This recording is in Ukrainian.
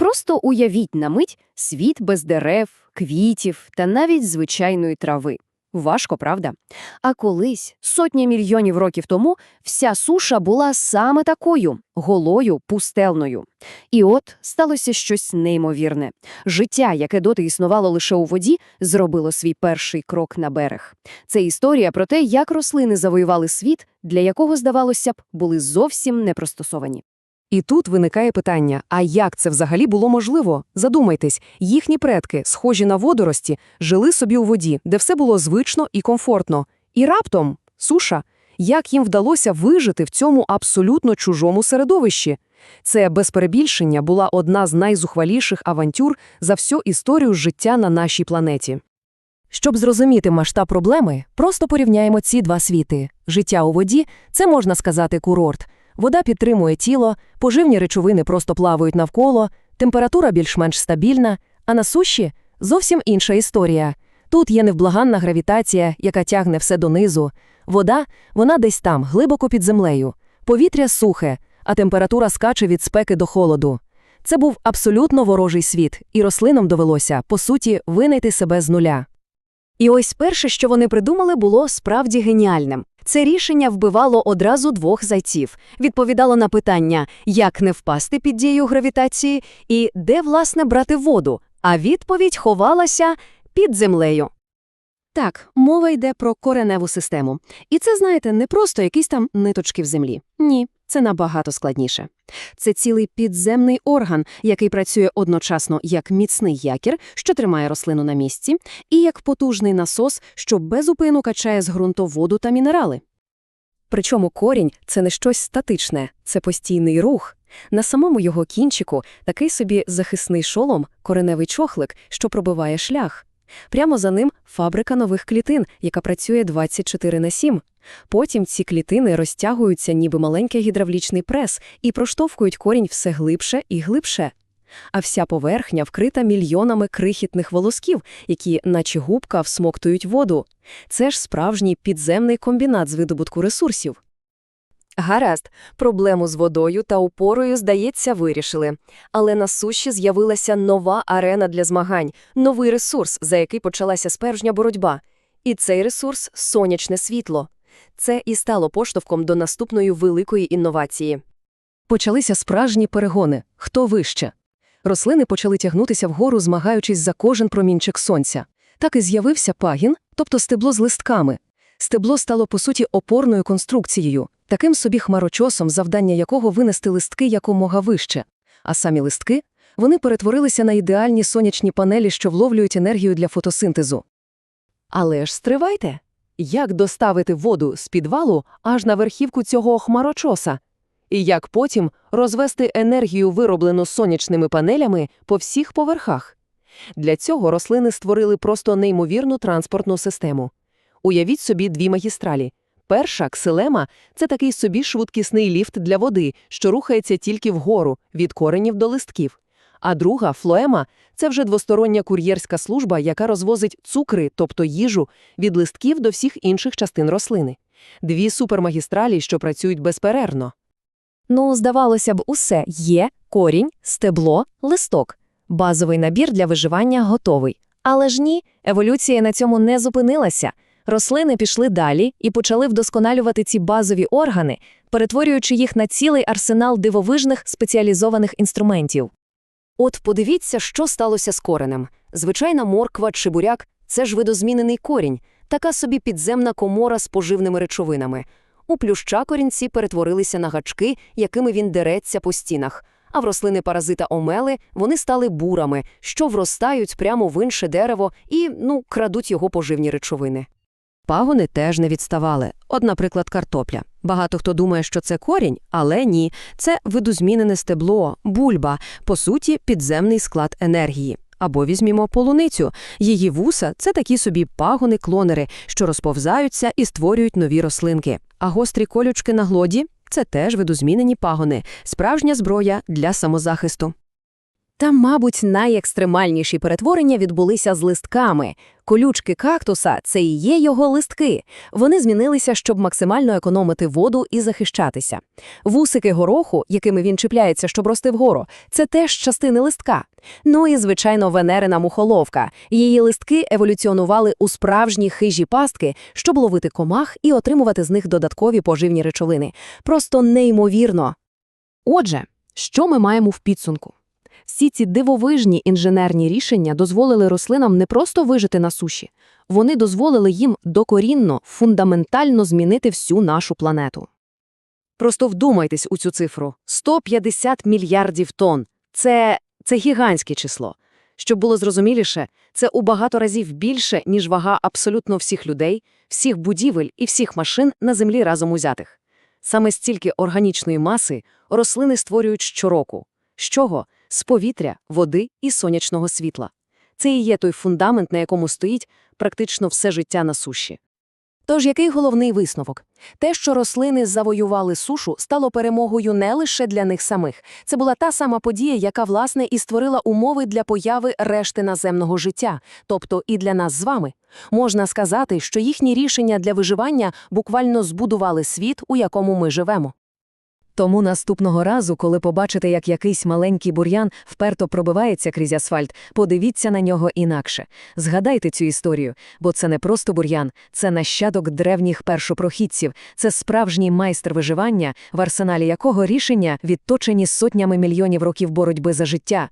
Просто уявіть на мить світ без дерев, квітів та навіть звичайної трави. Важко, правда? А колись, сотні мільйонів років тому, вся суша була саме такою – голою, пустелною. І от сталося щось неймовірне. Життя, яке доти існувало лише у воді, зробило свій перший крок на берег. Це історія про те, як рослини завоювали світ, для якого, здавалося б, були зовсім не пристосовані. І тут виникає питання, а як це взагалі було можливо? Задумайтесь, їхні предки, схожі на водорості, жили собі у воді, де все було звично і комфортно. І раптом – суша. Як їм вдалося вижити в цьому абсолютно чужому середовищі? Це, без перебільшення, була одна з найзухваліших авантюр за всю історію життя на нашій планеті. Щоб зрозуміти масштаб проблеми, просто порівняємо ці два світи. Життя у воді – це, можна сказати, курорт. Вода підтримує тіло, поживні речовини просто плавають навколо, температура більш-менш стабільна, а на суші – зовсім інша історія. Тут є невблаганна гравітація, яка тягне все донизу. Вода – вона десь там, глибоко під землею. Повітря сухе, а температура скаче від спеки до холоду. Це був абсолютно ворожий світ, і рослинам довелося, по суті, винайти себе з нуля. І ось перше, що вони придумали, було справді геніальним. Це рішення вбивало одразу двох зайців, відповідало на питання, як не впасти під дією гравітації і де, власне, брати воду, а відповідь ховалася під землею. Так, мова йде про кореневу систему. І це, знаєте, не просто якісь там ниточки в землі. Ні, це набагато складніше. Це цілий підземний орган, який працює одночасно як міцний якір, що тримає рослину на місці, і як потужний насос, що безупину качає з ґрунту воду та мінерали. Причому корінь – це не щось статичне, це постійний рух. На самому його кінчику такий собі захисний шолом, кореневий чохлик, що пробиває шлях. Прямо за ним фабрика нових клітин, яка працює 24 на 7. Потім ці клітини розтягуються, ніби маленький гідравлічний прес, і проштовхують корінь все глибше і глибше. А вся поверхня вкрита мільйонами крихітних волосків, які, наче губка, всмоктують воду. Це ж справжній підземний комбінат з видобутку ресурсів. Гаразд, проблему з водою та опорою, здається, вирішили. Але на суші з'явилася нова арена для змагань, новий ресурс, за який почалася справжня боротьба. І цей ресурс – сонячне світло. Це і стало поштовхом до наступної великої інновації. Почалися справжні перегони. Хто вище? Рослини почали тягнутися вгору, змагаючись за кожен промінчик сонця. Так і з'явився пагін, тобто стебло з листками. Стебло стало, по суті, опорною конструкцією, таким собі хмарочосом, завдання якого винести листки якомога вище. А самі листки вони перетворилися на ідеальні сонячні панелі, що вловлюють енергію для фотосинтезу. Але ж стривайте! Як доставити воду з підвалу аж на верхівку цього хмарочоса? І як потім розвести енергію, вироблену сонячними панелями, по всіх поверхах? Для цього рослини створили просто неймовірну транспортну систему. Уявіть собі дві магістралі. Перша ксилема це такий собі швидкісний ліфт для води, що рухається тільки вгору, від коренів до листків. А друга флоема це вже двостороння кур'єрська служба, яка розвозить цукри, тобто їжу, від листків до всіх інших частин рослини. Дві супермагістралі, що працюють безперервно. Ну, здавалося б, усе є корінь, стебло, листок. Базовий набір для виживання готовий. Але ж ні, еволюція на цьому не зупинилася. Рослини пішли далі і почали вдосконалювати ці базові органи, перетворюючи їх на цілий арсенал дивовижних спеціалізованих інструментів. От подивіться, що сталося з коренем. Звичайна морква чи буряк – це ж видозмінений корінь, така собі підземна комора з поживними речовинами. У плюща корінці перетворилися на гачки, якими він дереться по стінах. А в рослини паразита омели вони стали бурами, що вростають прямо в інше дерево і, ну, крадуть його поживні речовини. Пагони теж не відставали. От, наприклад, картопля. Багато хто думає, що це корінь, але ні. Це видозмінене стебло, бульба, по суті, підземний склад енергії. Або візьмімо полуницю. Її вуса це такі собі пагони-клонери, що розповзаються і створюють нові рослинки. А гострі колючки на глоді це теж видозмінені пагони, справжня зброя для самозахисту. Та, мабуть, найекстремальніші перетворення відбулися з листками. Колючки кактуса – це і є його листки. Вони змінилися, щоб максимально економити воду і захищатися. Вусики гороху, якими він чіпляється, щоб рости вгору, це теж частини листка. Ну і, звичайно, венерина мухоловка. Її листки еволюціонували у справжні хижі пастки, щоб ловити комах і отримувати з них додаткові поживні речовини. Просто неймовірно. Отже, що ми маємо в підсумку? Всі ці дивовижні інженерні рішення дозволили рослинам не просто вижити на суші, вони дозволили їм докорінно, фундаментально змінити всю нашу планету. Просто вдумайтесь у цю цифру – 150 мільярдів тонн. Це, це гігантське число. Щоб було зрозуміліше, це у багато разів більше, ніж вага абсолютно всіх людей, всіх будівель і всіх машин на Землі разом узятих. Саме стільки органічної маси рослини створюють щороку. З чого? З повітря, води і сонячного світла. Це і є той фундамент, на якому стоїть практично все життя на суші. Тож який головний висновок? Те, що рослини завоювали сушу, стало перемогою не лише для них самих. Це була та сама подія, яка, власне, і створила умови для появи решти наземного життя, тобто і для нас з вами. Можна сказати, що їхні рішення для виживання буквально збудували світ, у якому ми живемо. Тому наступного разу, коли побачите, як якийсь маленький бур'ян вперто пробивається крізь асфальт, подивіться на нього інакше. Згадайте цю історію, бо це не просто бур'ян, це нащадок древніх першопрохідців, це справжній майстер виживання, в арсеналі якого рішення відточені сотнями мільйонів років боротьби за життя.